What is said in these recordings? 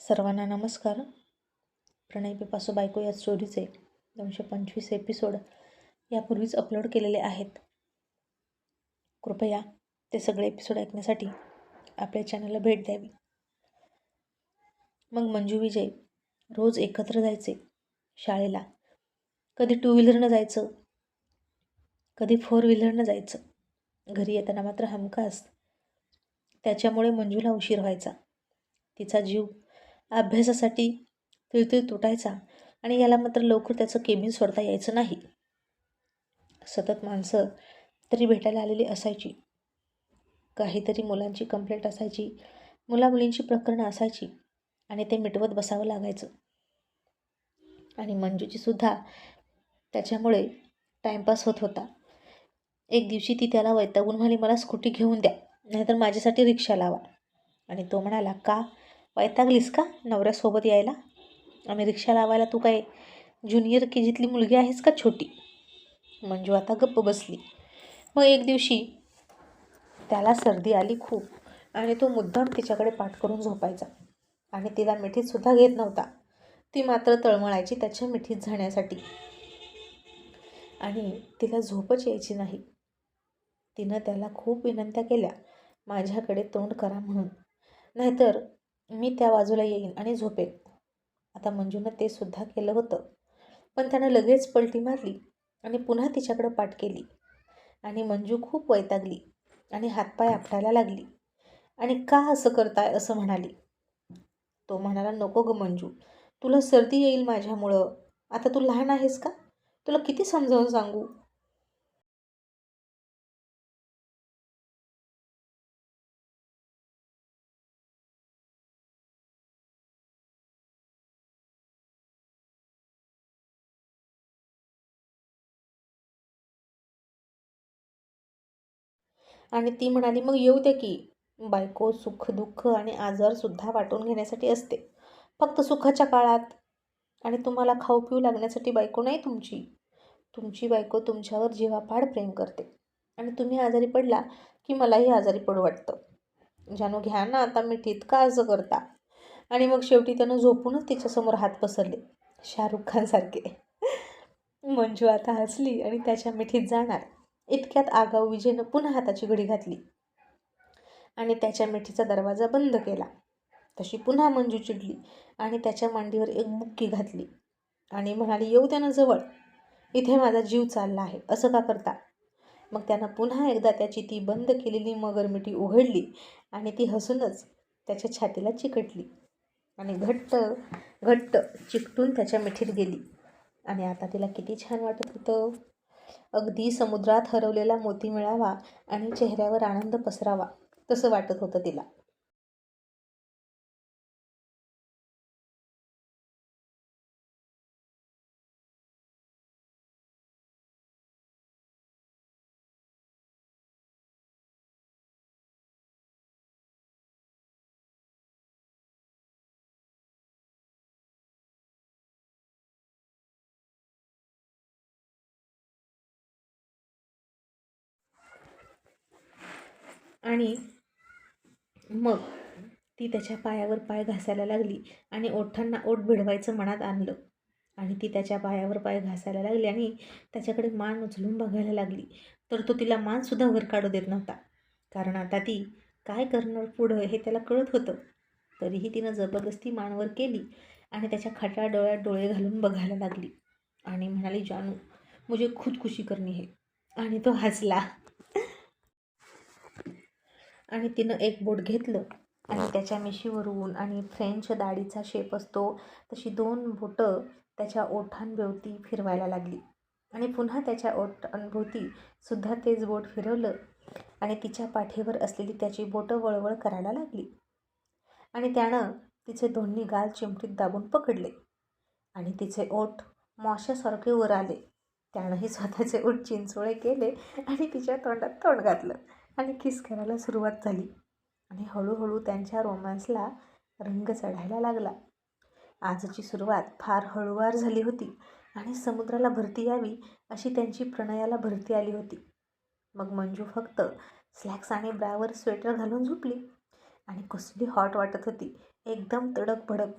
सर्वांना नमस्कार. प्रणय पिपासो बायको या स्टोरीचे दोनशे पंचवीस एपिसोड यापूर्वीच अपलोड केलेले आहेत. कृपया ते सगळे एपिसोड ऐकण्यासाठी आपल्या चॅनलला भेट द्यावी. मग मंजू विजय रोज एकत्र जायचे शाळेला. कधी टू व्हीलरनं जायचं कधी फोर व्हीलरनं जायचं. घरी येताना मात्र हमखास त्याच्यामुळे मंजूला उशीर व्हायचा. तिचा जीव अभ्यासासाठी तिळतिळ तुटायचा आणि याला मात्र लवकर त्याचं केबिन सोडता यायचं नाही. सतत माणसं तरी भेटायला आलेली असायची. काहीतरी मुलांची कंप्लेंट असायची मुलामुलींची प्रकरणं असायची आणि ते मिटवत बसावं लागायचं. आणि मंजूची सुद्धा त्याच्यामुळे टाईमपास होत होता. एक दिवशी ती त्याला वैतागून म्हणाली मला स्कूटी घेऊन द्या नाहीतर माझ्यासाठी रिक्षा लावा. आणि तो म्हणाला का? वैतागलीस का नवऱ्यासोबत यायला? आम्ही रिक्षा लावायला तू काय ज्युनियर के जीतली मुलगी आहेस का छोटी? मंजू आता गप्प बसली. मग एक दिवशी त्याला सर्दी आली खूप आणि तो मुद्दाम तिच्याकडे पाठ करून झोपायचा आणि तिला मिठीतसुद्धा घेत नव्हता. ती मात्र तळमळायची त्याच्या मिठीत जाण्यासाठी. आणि तिला झोपच यायची नाही. तिनं त्याला खूप विनंत्या केल्या माझ्याकडे तोंड करा म्हणून. नाहीतर मी त्या बाजूला येईन आणि झोपेन. आता मंजूनं ते सुद्धा केलं होतं. पण त्यानं लगेच पलटी मारली आणि पुन्हा तिच्याकडं पाठ केली. आणि मंजू खूप वैतागली आणि हातपाय आपटायला लागली. आणि का असं करताय असं म्हणाली. तो म्हणाला नको ग मंजू तुला सर्दी येईल माझ्यामुळं. आता तू लहान आहेस का? तुला किती समजावून सांगू? आणि ती म्हणाली मग येऊ द्या की. बायको सुख दुःख आणि आजारसुद्धा वाटून घेण्यासाठी असते. फक्त सुखाच्या काळात. आणि तुम्हाला खाऊ पिऊ लागण्यासाठी बायको नाही तुमची. तुमची बायको तुमच्यावर जीवापाड प्रेम करते. आणि तुम्ही आजारी पडला की मलाही आजारी पडू वाटतं. जानू घ्या ना आता मी तितका अर्ज करता. आणि मग शेवटी त्यानं झोपूनच तिच्यासमोर हात पसरले. शाहरुख खानसारखे. मंजू आता हसली आणि त्याच्या मिठीत जाणार. इतक्यात आगाऊ विजयनं पुन्हा हाताची घडी घातली. आणि त्याच्या मिठीचा दरवाजा बंद केला. तशी पुन्हा मंजू चिडली आणि त्याच्या मांडीवर एक बुक्की घातली. आणि म्हणाली येऊ त्यानं जवळ. इथे माझा जीव चालला आहे. असं का करता? मग त्यानं पुन्हा एकदा त्याची ती बंद केलेली मगर मिठी उघडली आणि ती हसूनच त्याच्या छातीला चिकटली. आणि घट्ट घट्ट चिकटून त्याच्या मिठीत गेली. आणि आता तिला किती छान वाटत होतं. अगदी समुद्रात हरवलेला मोती मिळावा आणि चेहऱ्यावर आनंद पसरावा तसं वाटत होतं तिला. आणि मग ती त्याच्या पायावर पाय घासायला लागली आणि ओठांना ओठ भिडवायचं मनात आणलं. आणि ती त्याच्या पायावर पाय घासायला लागली आणि त्याच्याकडे मान उचलून बघायला लागली. तर तो तिला मानसुद्धा वर काढू देत नव्हता. कारण आता ती काय करणार पुढं हे त्याला कळत होतं. तरीही तिनं जबरदस्ती मानवर केली आणि त्याच्या खट्या डोळ्यात डोळे घालून बघायला लागली. आणि म्हणाली जानू मुझे खुदकुशी करणी है. आणि तो हसला. आणि तिनं एक बोट घेतलं आणि त्याच्या मिशीवरून आणि फ्रेंच दाढीचा शेप असतो तशी दोन बोटं त्याच्या ओठांभोवती फिरवायला लागली. आणि पुन्हा त्याच्या ओठांभोवती सुद्धा तेच बोट फिरवलं आणि तिच्या पाठीवर असलेली त्याची बोटं वळवळ करायला लागली. आणि त्यानं तिचे दोन्ही गाल चिमटीत दाबून पकडले आणि तिचे ओठ माशासारखे वर आले. त्यानंही स्वतःचे ओठ चिंचोळे केले आणि तिच्या तोंडात तोंड घातलं. आणि किस करायला सुरुवात झाली. आणि हळूहळू त्यांच्या रोमॅन्सला रंग चढायला लागला. आजची सुरुवात फार हळूवार झाली होती आणि समुद्राला भरती यावी अशी त्यांची प्रणयाला भरती आली होती. मग मंजू फक्त स्लॅक्स आणि ब्रावर स्वेटर घालून झोपली आणि कसली हॉट वाटत होती. एकदम तडक भडक.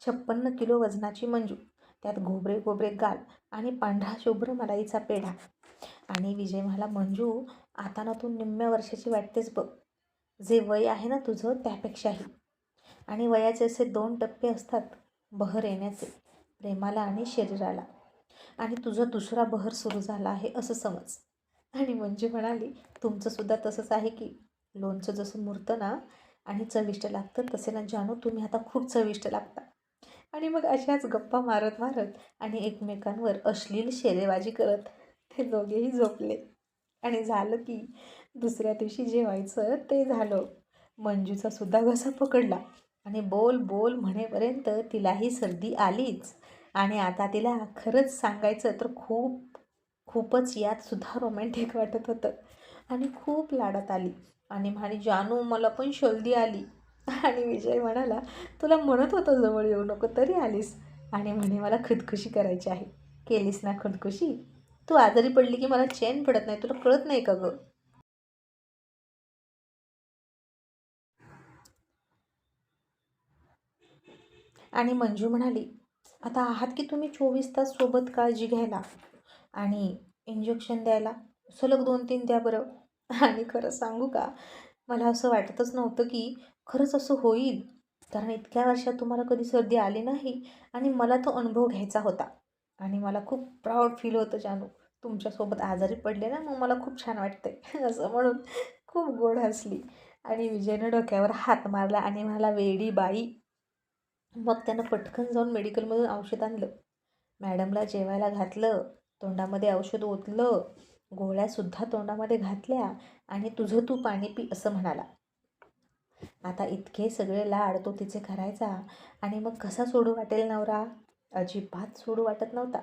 छप्पन्न किलो वजनाची मंजू. त्यात गोबरे गोबरे गाल आणि पांढरा शुभ्र मलाईचा पेढा. आणि विजय मला मंजू आता ना तू निम्म्या वर्षाची वाटतेस बघ. जे वय आहे ना तुझं त्यापेक्षाही. आणि वयाचे असे दोन टप्पे असतात बहर येण्याचे प्रेमाला आणि शरीराला. आणि तुझा दुसरा बहर सुरू झाला आहे असं समज. आणि म्हणजे म्हणाली तुमचंसुद्धा तसंच आहे की लोणचं जसं मुरतं ना आणि चविष्ट लागतं तसे ना जानू तुम्ही आता खूप चविष्ट लागता. आणि मग अशाच गप्पा मारत मारत आणि एकमेकांवर अश्लील शेरेबाजी करत ते दोघेही झोपले. आणि झालं की दुसऱ्या दिवशी जेवायचं ते झालं. मंजूचा सुद्धा घसा पकडला आणि बोल बोल म्हणेपर्यंत तिलाही सर्दी आलीच. आणि आता तिला खरंच सांगायचं तर खूप खूपच यात सुद्धा रोमॅन्टिक वाटत होतं. आणि खूप लाडात आली. आणि म्हणे जानू मला पण शोल्दी आली. आणि विजय म्हणाला तुला म्हणत होतं जवळ येऊ नको तरी आलीस. आणि म्हणे मला खुदखुशी करायची आहे. केलीस ना खुदखुशी तू आजारी पडली की मला चैन पडत नाही तुला कळत नाही का गं? आणि मंजू म्हणाली आता आहात की तुम्ही चोवीस तास सोबत काळजी घ्यायला आणि इंजेक्शन द्यायला? सलग दोन तीन द्या बरं. आणि खरं सांगू का मला असं वाटतच नव्हतं की खरंच असं होईल. कारण इतक्या वर्षात तुम्हाला कधी सर्दी आली नाही आणि मला तो अनुभव घ्यायचा होता आणि मला खूप प्राऊड फील होतं जानू. तुमच्यासोबत आजारी पडले ना मग मला खूप छान वाटते असं म्हणून खूप गोड हसली. आणि विजयनं डोक्यावर हात मारला आणि मला वेडी बाई. मग त्यानं पटकन जाऊन मेडिकलमधून औषध आणलं. मॅडमला जेवायला घातलं तोंडामध्ये औषध ओतलं गोळ्यासुद्धा तोंडामध्ये घातल्या आणि तुझं तू पाणी पी असं म्हणाला. आता इतके सगळे लाड तो तिचे करायचा आणि मग कसा सोडू वाटेल नवरा? अजिबात सोडू वाटत नव्हता.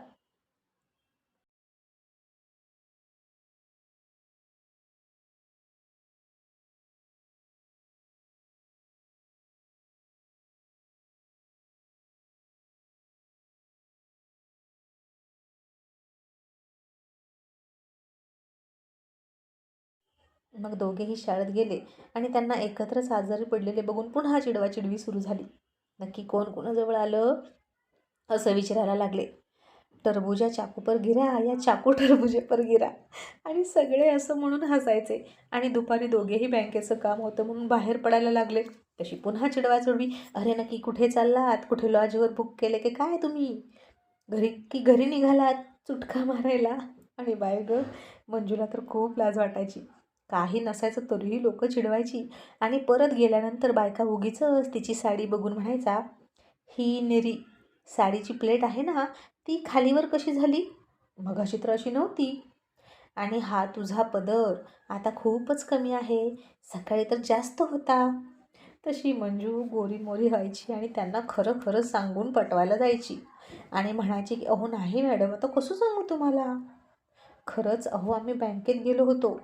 मग दोघेही शाळेत गेले आणि त्यांना एकत्रच आजारी पडलेले बघून पुन्हा चिडवाचिडवी सुरू झाली. नक्की कोण कोणाजवळ आलं? असं विचारायला लागले. टरबुजा चाकूपर गिरा या चाकू टरबुजे पर गिरा. आणि सगळे असं म्हणून हसायचे आणि दुपारी दोघेही बँकेचं काम होतं म्हणून बाहेर पडायला लागले. तशी पुन्हा चिडवाचिडवी. अरे नक्की कुठे चाललात? कुठे लॉजवर बुक केले की काय तुम्ही? घरी की घरी निघालात? चुटका मारायला? आणि बाय ग मंजूला तर खूप लाज वाटायची. काही नसायचं तरीही लोक चिडवायची. आणि परत गेल्यानंतर बायका उगीच तिची साडी बघून म्हणायचा ही नेरी साडीची प्लेट आहे ना ती खालीवर कशी झाली? मग अशी तर अशी नव्हती. आणि हा तुझा पदर आता खूपच कमी आहे सकाळी तर जास्त होता. तशी मंजू गोरी मोरी व्हायची आणि त्यांना खरं खरं सांगून पटवायला जायची. आणि म्हणायची की अहो नाही मॅडम आता कसं सांगू तुम्हाला? खरंच अहो आम्ही बँकेत गेलो होतो.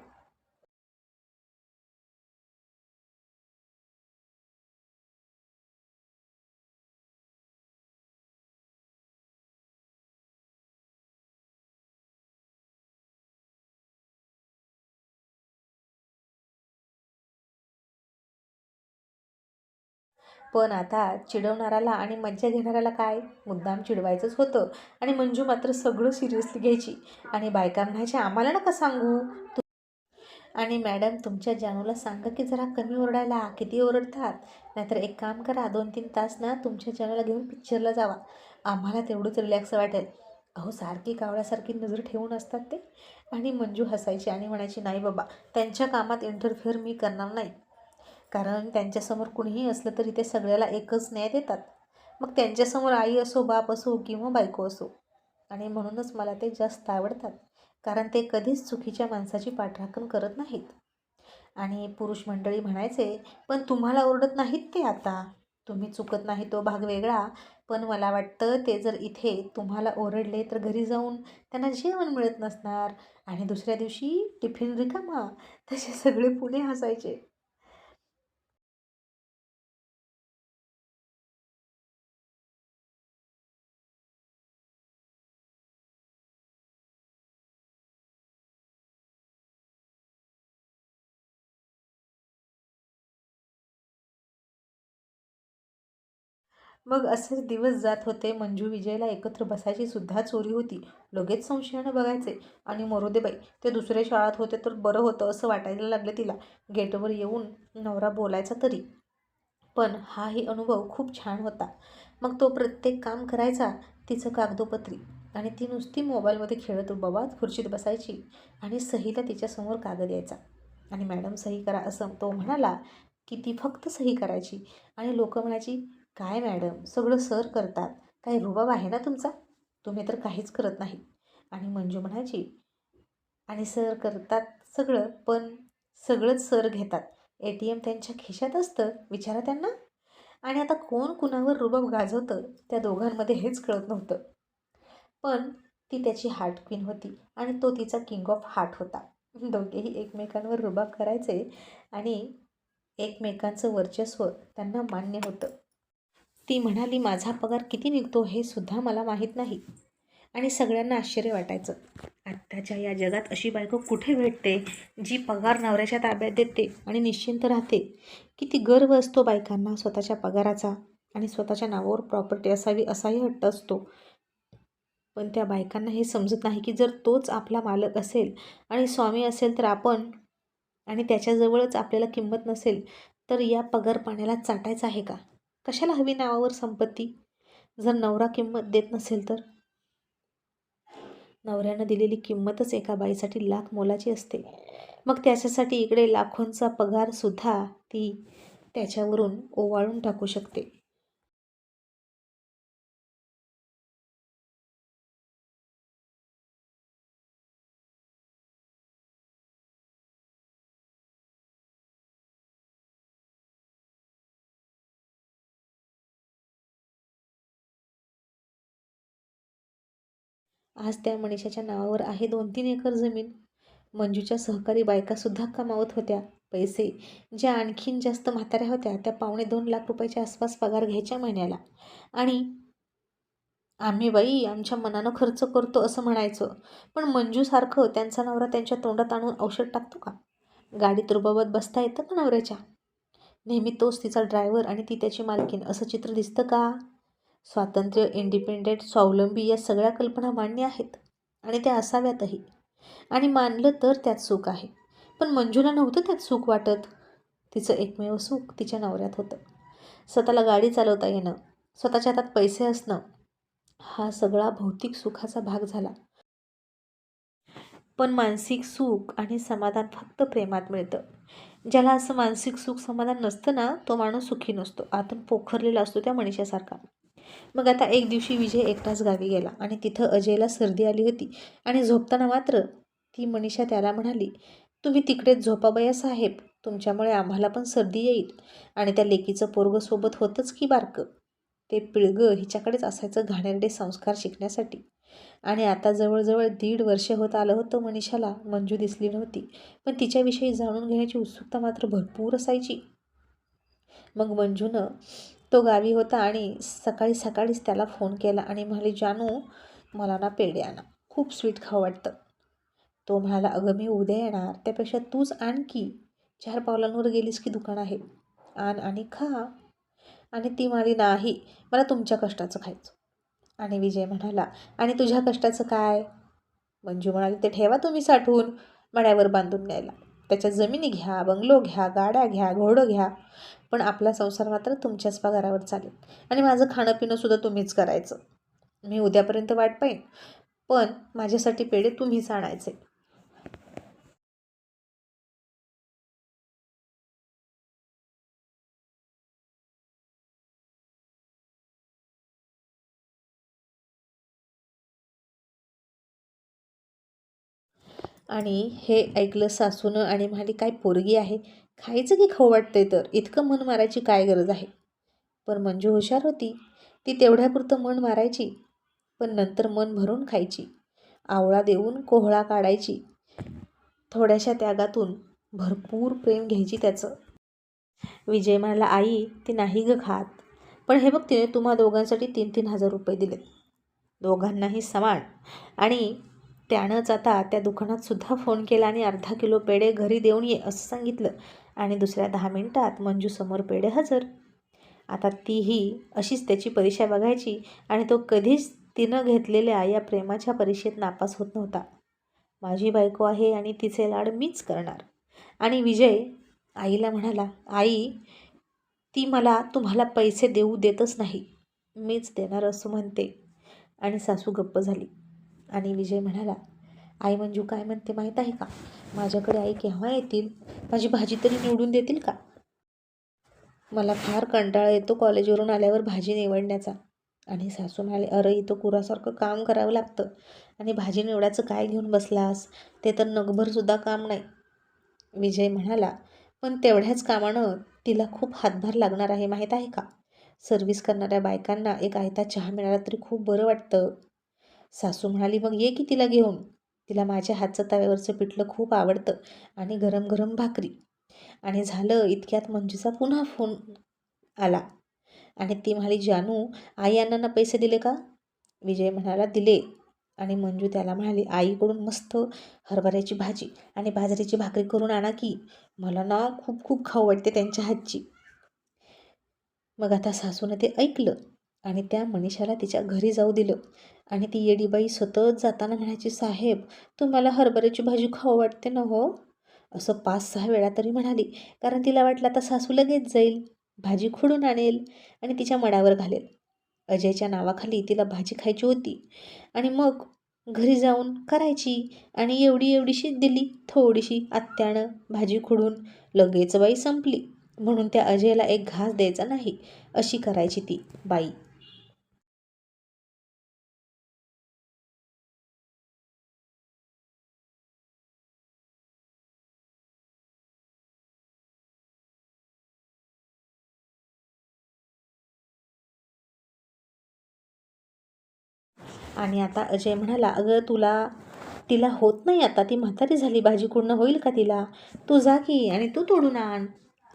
पण आता चिडवणाऱ्याला आणि मज्जा घेणाऱ्याला काय? मुद्दाम चिडवायचंच होतं. आणि मंजू मात्र सगळं सिरियसली घ्यायची. आणि बायका म्हणायच्या आम्हाला नका सांगू. आणि मॅडम तुमच्या जानूला सांगा की जरा कमी ओरडायला. किती ओरडतात? नाहीतर एक काम करा दोन तीन तास ना तुमच्या जानूला घेऊन पिक्चरला जावा. आम्हाला तेवढंच रिलॅक्स वाटेल. अहो सारखी कावळ्यासारखी नजर ठेवून असतात ते. आणि मंजू हसायची आणि म्हणायची नाही बाबा त्यांच्या कामात इंटरफेअर मी करणार नाही. कारण त्यांच्यासमोर कुणीही असलं तरी ते सगळ्याला एकच न्याय देतात. मग त्यांच्यासमोर आई असो बाप असो किंवा बायको असो. आणि म्हणूनच मला ते जास्त आवडतात. कारण ते कधीच चुकीच्या माणसाची पाठराखण करत नाहीत. आणि पुरुष मंडळी म्हणायचे पण तुम्हाला ओरडत नाहीत ते आता. तुम्ही चुकत नाही तो भाग वेगळा. पण मला वाटतं ते जर इथे तुम्हाला ओरडले तर घरी जाऊन त्यांना जेवण मिळत नसणार. आणि दुसऱ्या दिवशी टिफिन रिकामा. तसे सगळे पुणे हसायचे. मग असेच दिवस जात होते. मंजू विजयला एकत्र बसायची सुद्धा चोरी होती. लगेच संशयानं बघायचे. आणि मोरोदेबाई ते दुसऱ्या शाळात होते तर बरं होतं असं वाटायला लागलं तिला. गेटवर येऊन नवरा बोलायचा तरी. पण हाही अनुभव खूप छान होता. मग तो प्रत्येक काम करायचा तिचं कागदोपत्री. आणि ती नुसती मोबाईलमध्ये खेळत बाबा खुर्चीत बसायची. आणि सहीला तिच्यासमोर कागद यायचा. आणि मॅडम सही करा असं तो म्हणाला की ती फक्त सही करायची. आणि लोक म्हणायची काय मॅडम? सगळं सर करतात. काय रुबाब आहे ना तुमचा? तुम्ही तर काहीच करत नाही. आणि मंजू म्हणायची आणि सर करतात सगळं पण सगळंच सर घेतात. ए टी एम त्यांच्या खिशात असतं? विचारा त्यांना. आणि आता कोण कुणावर रुबाब गाजवतं? त्या दोघांमध्ये हेच कळत नव्हतं. पण ती त्याची हार्ट क्वीन होती आणि तो तिचा किंग ऑफ हार्ट होता. दोघेही एकमेकांवर रुबाब करायचे आणि एकमेकांचं वर्चस्व त्यांना मान्य होतं. ती म्हणाली माझा पगार किती निघतो हे सुद्धा मला माहीत नाही. आणि सगळ्यांना आश्चर्य वाटायचं. आत्ताच्या या जगात अशी बायको कुठे भेटते जी पगार नवऱ्याच्या ताब्यात देते आणि निश्चिंत राहते? किती गर्व असतो बायकांना स्वतःच्या पगाराचा आणि स्वतःच्या नावावर प्रॉपर्टी असावी असाही हट्ट असतो. पण त्या बायकांना हे समजत नाही की जर तोच आपला मालक असेल आणि स्वामी असेल तर आपण आणि त्याच्याजवळच आपल्याला किंमत नसेल तर या पगार पाण्याला चाटायचं आहे का? कशाला हवी नावावर संपत्ती? जर नवरा किंमत देत नसेल तर? नवऱ्यानं दिलेली किंमतच एका बाईसाठी लाख मोलाची असते. मग त्याच्यासाठी इकडे लाखोंचा पगारसुद्धा ती त्याच्यावरून ओवाळून टाकू शकते. आज त्या मनीषाच्या नावावर आहे दोन तीन एकर जमीन. मंजूच्या सहकारी बायकासुद्धा कमावत होत्या. पैसे ज्या आणखीन जास्त म्हाताऱ्या होत्या त्या पावणे दोन लाख रुपयाच्या आसपास पगार घ्यायच्या महिन्याला. आणि आम्ही बाई आमच्या मनानं खर्च करतो असं म्हणायचं. पण मंजूसारखं त्यांचा नवरा त्यांच्या तोंडात आणून औषध टाकतो का? गाडीत रुबाबत बसता येतं का नवऱ्याच्या? नेहमी तोच तिचा ड्रायव्हर आणि ती त्याची मालकीन असं चित्र दिसतं का? स्वातंत्र्य इंडिपेंडेंट स्वावलंबी या सगळ्या कल्पना मान्य आहेत. आणि त्या असाव्यातही. आणि मानलं तर त्यात सुख आहे. पण मंजूला नव्हतं त्यात सुख वाटत. तिचं एकमेव सुख तिच्या नवऱ्यात होतं. स्वतःला गाडी चालवता येणं स्वतःच्या हातात पैसे असणं हा सगळा भौतिक सुखाचा भाग झाला. पण मानसिक सुख आणि समाधान फक्त प्रेमात मिळतं. ज्याला असं मानसिक सुख समाधान नसतं ना तो माणूस सुखी नसतो. आतून पोखरलेला असतो त्या मनुष्यासारखा मग आता एक दिवशी विजय एकटाच गावी गेला आणि तिथं अजयला सर्दी आली होती. आणि झोपताना मात्र ती मनीषा त्याला म्हणाली तुम्ही तिकडेच झोपाबया साहेब तुमच्यामुळे आम्हाला पण सर्दी येईल. आणि त्या लेकीचं पोरगं सोबत होतंच की बारकं ते पिळगं हिच्याकडेच असायचं घाणेरडे संस्कार शिकण्यासाठी. आणि आता जवळजवळ दीड वर्ष होत आलं होतं मनीषाला मंजू दिसली नव्हती. पण तिच्याविषयी जाणून घेण्याची उत्सुकता मात्र भरपूर असायची. मग मंजूनं तो गावी होता आणि सकाळी सकाळीच त्याला फोन केला आणि म्हणाले जानू मला ना पेढे आणा. खूप स्वीट खावं वाटतं. तो म्हणाला अगं मी उद्या येणार. त्यापेक्षा तूच आणखी चार पावलांवर गेलीस की दुकान आहे. आण आणि खा. आणि ती म्हणाली नाही मला तुमच्या कष्टाचं खायचं. आणि विजय म्हणाला आणि तुझ्या कष्टाचं काय? मंजू म्हणाली ते ठेवा तुम्ही साठवून मड्यावर बांधून द्यायला त्याच्या जमिनी घ्या बंगलो घ्या गाड्या घ्या घोडं घ्या. पण आपला संसार मात्र तुमच्याच पगारावर चालेल. आणि माझं खाणं पिणंसुद्धा तुम्हीच करायचं. मी उद्यापर्यंत वाट पाहीन. पण माझ्यासाठी पेढे तुम्हीच आणायचे. आणि हे ऐकलं सासूनं आणि म्हणाली काय पोरगी आहे? खायचं की खाऊ वाटतंय तर? इतकं मन मारायची काय गरज आहे? पण मंजू हुशार होती. ती तेवढ्यापुरतं मन मारायची पण नंतर मन भरून खायची. आवळा देऊन कोहळा काढायची. थोड्याशा त्यागातून भरपूर प्रेम घ्यायची त्याचं. विजय म्हणाला आई ती नाही ग खात. पण हे बघ तिने तुम्हा दोघांसाठी तीन तीन हजार रुपये दिलेत. दोघांनाही समान आणि त्यानंच आता त्या दुकानातसुद्धा फोन केला आणि अर्धा किलो पेढे घरी देऊन ये असं सांगितलं. आणि दुसऱ्या दहा मिनिटात मंजूसमोर पेढे हजर. आता तीही अशीच त्याची परीक्षा बघायची आणि तो कधीच तिनं घेतलेल्या या प्रेमाच्या परीक्षेत नापास होत नव्हता. माझी बायको आहे आणि तिचे लाड मीच करणार. आणि विजय आईला म्हणाला आई ती मला तुम्हाला पैसे देऊ देतच नाही. मीच देणार असं म्हणते. आणि सासू गप्प झाली. आणि विजय म्हणाला आई मंजू काय म्हणते माहीत आहे का? माझ्याकडे आई केव्हा येतील? माझी भाजी तरी निवडून देतील का? मला फार कंटाळा येतो कॉलेजवरून आल्यावर भाजी निवडण्याचा. आणि सासू म्हणाले अरे इथं कुरासारखं काम करावं लागतं. आणि भाजी निवडायचं काय घेऊन बसलास? ते तर नगभरसुद्धा काम नाही. विजय म्हणाला पण तेवढ्याच कामानं तिला खूप हातभार लागणार आहे माहीत आहे का? सर्व्हिस करणाऱ्या बायकांना एक आयता चहा मिळाला तरी खूप बरं वाटतं. सासू म्हणाली मग ये की तिला घेऊन. तिला माझ्या हातचं तव्यावरचं पिठलं खूप आवडतं आणि गरम गरम भाकरी. आणि झालं इतक्यात मंजूचा पुन्हा फोन आला. आणि ती म्हणाली जानू आई अण्णांना पैसे दिले का? विजय म्हणाला दिले. आणि मंजू त्याला म्हणाली आईकडून मस्त हरभऱ्याची भाजी आणि बाजरीची भाकरी करून आणा की मला ना खूप खूप खाऊ वाटते त्यांच्या हातची. मग आता सासूनं ते ऐकलं आणि त्या मनीषाला तिच्या घरी जाऊ दिलं. आणि ती येडीबाई सतत जाताना म्हणायची साहेब तुम्हाला हरभऱ्याची भाजी खाऊ वाटते ना हो? असं पाच सहा वेळा तरी म्हणाली कारण तिला वाटलं आता सासू लगेच जाईल भाजी खुडून आणेल आणि तिच्या मडावर घालेल. अजयच्या नावाखाली तिला भाजी खायची होती आणि मग घरी जाऊन करायची आणि एवढी एवढीशी दिली थोडीशी आत्यानं भाजी खुडून लगेच बाई संपली. म्हणून त्या अजयला एक घास द्यायचा नाही अशी करायची ती बाई. आणि आता अजय म्हणाला अगं तुला तिला होत नाही आता. ती म्हातारी झाली. भाजी कुडणं होईल का तिला? तू जा की आणि तू तोडून आण.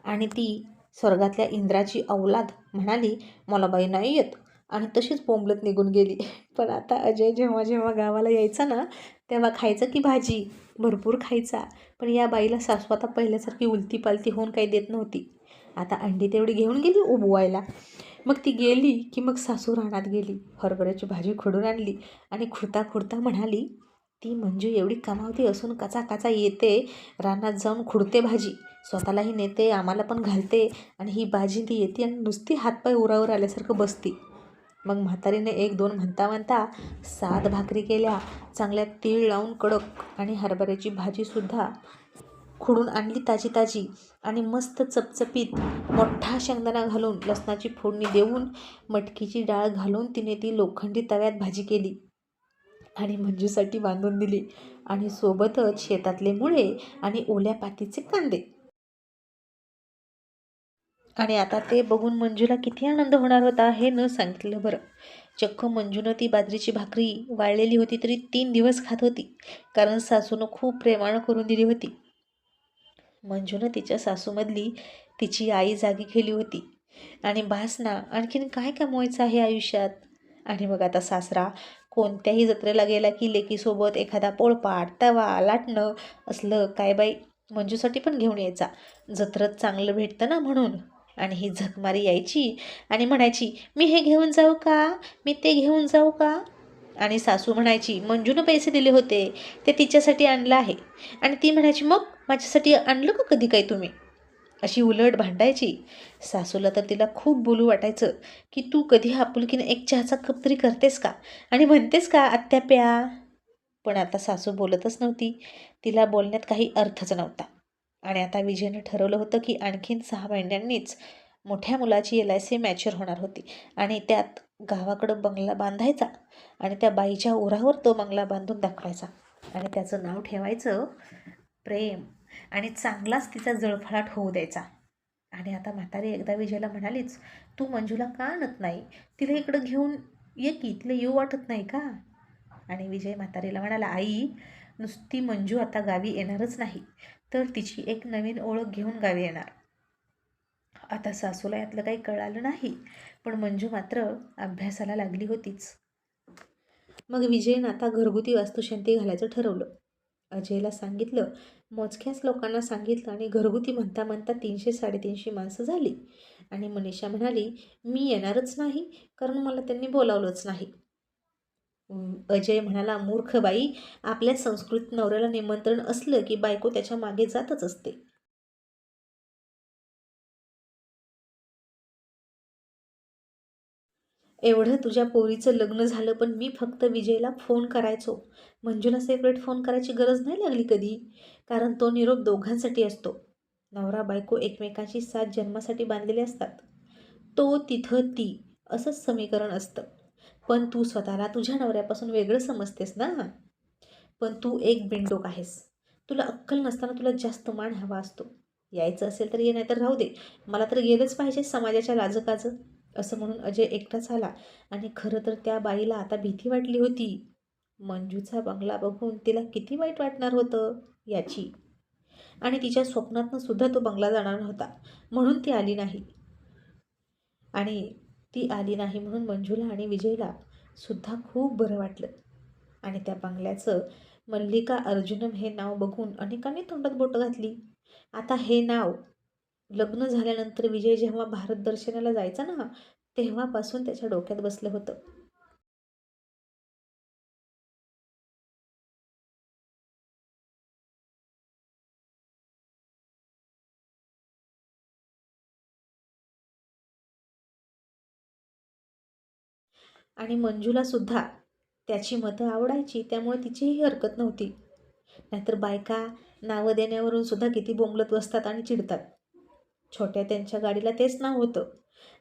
आणि ती स्वर्गातल्या इंद्राची औलाद म्हणाली मला बाई नाही येत. आणि तशीच बोंबलत निघून गेली. पण आता अजय जेव्हा जेव्हा गावाला यायचा ना तेव्हा खायचं की भाजी? भरपूर खायचा. पण या बाईला सासू आता पहिल्यासारखी उलती पालती होऊन काही देत नव्हती. आता अंडी तेवढी घेऊन गेली उबवायला. मग ती गेली की मग सासू रानात गेली. हरभऱ्याची भाजी खुडून आणली आणि खुडता खुडता म्हणाली ती मंजू एवढी कमावती असून कचा कचा येते रानात जाऊन खुडते भाजी. स्वतःलाही नेते आम्हाला पण घालते आणि ही भाजी ती येते आणि नुसती हातपाय उरावर आल्यासारखं बसती. मग म्हातारीने एक दोन म्हणता म्हणता सात भाकरी केल्या चांगल्या तीळ लावून कडक आणि हरभऱ्याची भाजीसुद्धा खुडून आणली ताजी ताजी आणि मस्त चपचपीत मोठा शेंगदाणा घालून लसणाची फोडणी देऊन मटकीची डाळ घालून तिने ती लोखंडी तव्यात भाजी केली आणि मंजूसाठी बांधून दिली आणि सोबतच शेतातले मुळे आणि ओल्या पातीचे कांदे. आणि आता ते बघून मंजूला किती आनंद होणार होता हे न सांगितलं बरं. चक्क मंजूनं ती बाजरीची भाकरी वाळलेली होती तरी तीन दिवस खात होती कारण सासूनं खूप प्रेमानं करून दिली होती. मंजूनं तिच्या सासूमधली तिची आई जागी केली होती. आणि बास ना आणखीन काय कमवायचं आहे आयुष्यात? आणि मग आता सासरा कोणत्याही जत्रेला गेला की लेकीसोबत एखादा पोळपाट तवा लाटणं असलं काय बाई? मंजूसाठी पण घेऊन यायचा. जत्रत चांगलं भेटतं ना म्हणून. आणि ही झकमारी यायची आणि म्हणायची मी हे घेऊन जाऊ का? मी ते घेऊन जाऊ का? आणि सासू म्हणायची मंजूनं पैसे दिले होते. ते तिच्यासाठी आणलं आहे. आणि ती म्हणायची मग माझ्यासाठी आणलं का कधी काही तुम्ही? अशी उलट भांडायची. सासूला तर तिला खूप बोलू वाटायचं की तू कधी आपुलकीनं एक चहाचा कप तरी करतेस का? आणि म्हणतेस का आत्या प्या? पण आता सासू बोलतच नव्हती. तिला बोलण्यात काही अर्थच नव्हता. आणि आता विजयनं ठरवलं होतं की आणखीन सहा महिन्यांनीच मोठ्या मुलाची एल आय सी मॅच्युअर होणार होती आणि त्यात गावाकडं बंगला बांधायचा आणि त्या बाईच्या ओरावर तो बंगला बांधून दाखवायचा. आणि त्याचं नाव ठेवायचं प्रेम. आणि चांगलाच तिचा जळफळाट होऊ द्यायचा. आणि आता म्हातारी एकदा विजयला म्हणालीच तू मंजूला का आणत नाही? तिला इकडं घेऊन ये की तिला येऊ वाटत नाही का? आणि विजय म्हातारीला म्हणाला आई नुसती मंजू आता गावी येणारच नाही तर तिची एक नवीन ओळख घेऊन गावी येणार. आता सासूला यातलं काही कळालं नाही पण मंजू मात्र अभ्यासाला लागली होतीच. मग विजयनं आता घरगुती वास्तुशांती घालायचं ठरवलं. अजयला सांगितलं मोजक्याच लोकांना सांगितलं आणि घरगुती म्हणता म्हणता तीनशे साडेतीनशे माणसं झाली. आणि मनीषा म्हणाली मी येणारच नाही कारण मला त्यांनी बोलावलंच नाही. अजय म्हणाला मूर्ख बाई आपल्या संस्कृत नवऱ्याला निमंत्रण असलं की बायको त्याच्यामागे जातच असते. एवढं तुझ्या पोरीचं लग्न झालं पण मी फक्त विजयला फोन करायचो. मंजूला सेपरेट फोन करायची गरज नाही लागली कधी? कारण तो निरोप दोघांसाठी असतो. नवरा बायको एकमेकांशी सात जन्मासाठी बांधलेले असतात. तो तिथं ती असंच समीकरण असतं. पण तू स्वतःला तुझ्या नवऱ्यापासून वेगळं समजतेस ना? पण तू एक बिंडोक आहेस. तुला अक्कल नसताना तुला जास्त मान हवा असतो. यायचं असेल तर ये नाही तर राहू दे. मला तर गेलंच पाहिजे समाजाच्या लाजकाचं. असं म्हणून अजय एकटाच आला. आणि खरं तर त्या बाईला आता भीती वाटली होती. मंजूचा बंगला बघून तिला किती वाईट वाटणार होतं याची. आणि तिच्या स्वप्नातनं सुद्धा तो बंगला जाणार नव्हता. म्हणून ती आली नाही. आणि ती आली नाही म्हणून मंजूला आणि विजयला सुद्धा खूप बरं वाटलं. आणि त्या बंगल्याचं मल्लिका अर्जुनम हे नाव बघून अनेकांनी तोंडात बोटं घातली. आता हे नाव लग्न झाल्यानंतर विजय जेव्हा भारत दर्शनाला जायचा ना तेव्हापासून त्याच्या डोक्यात बसलं होतं. आणि मंजूला सुद्धा त्याची मतं आवडायची त्यामुळे तिचीही हरकत नव्हती. नाहीतर बायका नावं देण्यावरून सुद्धा किती बोंबलत बसतात आणि चिडतात. छोट्या त्यांच्या गाडीला तेच नाव होतं.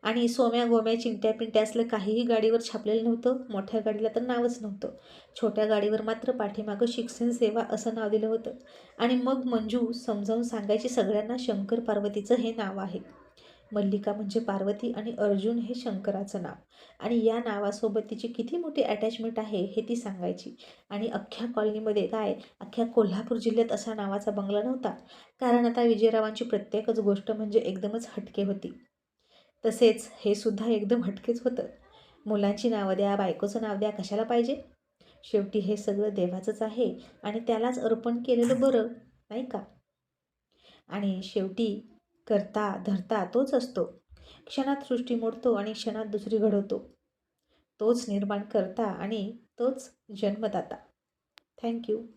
आणि सोम्या गोम्या चिंट्या पिंट्या असलं काहीही गाडीवर छापलेलं नव्हतं. मोठ्या गाडीला तर नावच नव्हतं. छोट्या गाडीवर मात्र पाठीमागं शिक्षण सेवा असं नाव दिलं होतं. आणि मग मंजू समजावून सांगायची सगळ्यांना शंकर पार्वतीचं हे नाव आहे. मल्लिका म्हणजे पार्वती आणि अर्जुन हे शंकराचं नाव. आणि या नावासोबत तिची किती मोठी अटॅचमेंट आहे हे ती सांगायची. आणि अख्ख्या कॉलनीमध्ये काय? अख्ख्या कोल्हापूर जिल्ह्यात असा नावाचा बंगला नव्हता. कारण आता विजयरावांची प्रत्येकच गोष्ट म्हणजे एकदमच हटके होती. तसेच हे सुद्धा एकदम हटकेच होतं. मुलांची नावं द्या बायकोचं नाव द्या कशाला पाहिजे? शेवटी हे सगळं देवाचंच आहे आणि त्यालाच अर्पण केलेलं बरं नाही का? आणि शेवटी करता धरता तोच असतो. क्षणात सृष्टी मोडतो आणि क्षणात दुसरी घडवतो. तोच निर्माण करता आणि तोच जन्मदाता. थँक्यू.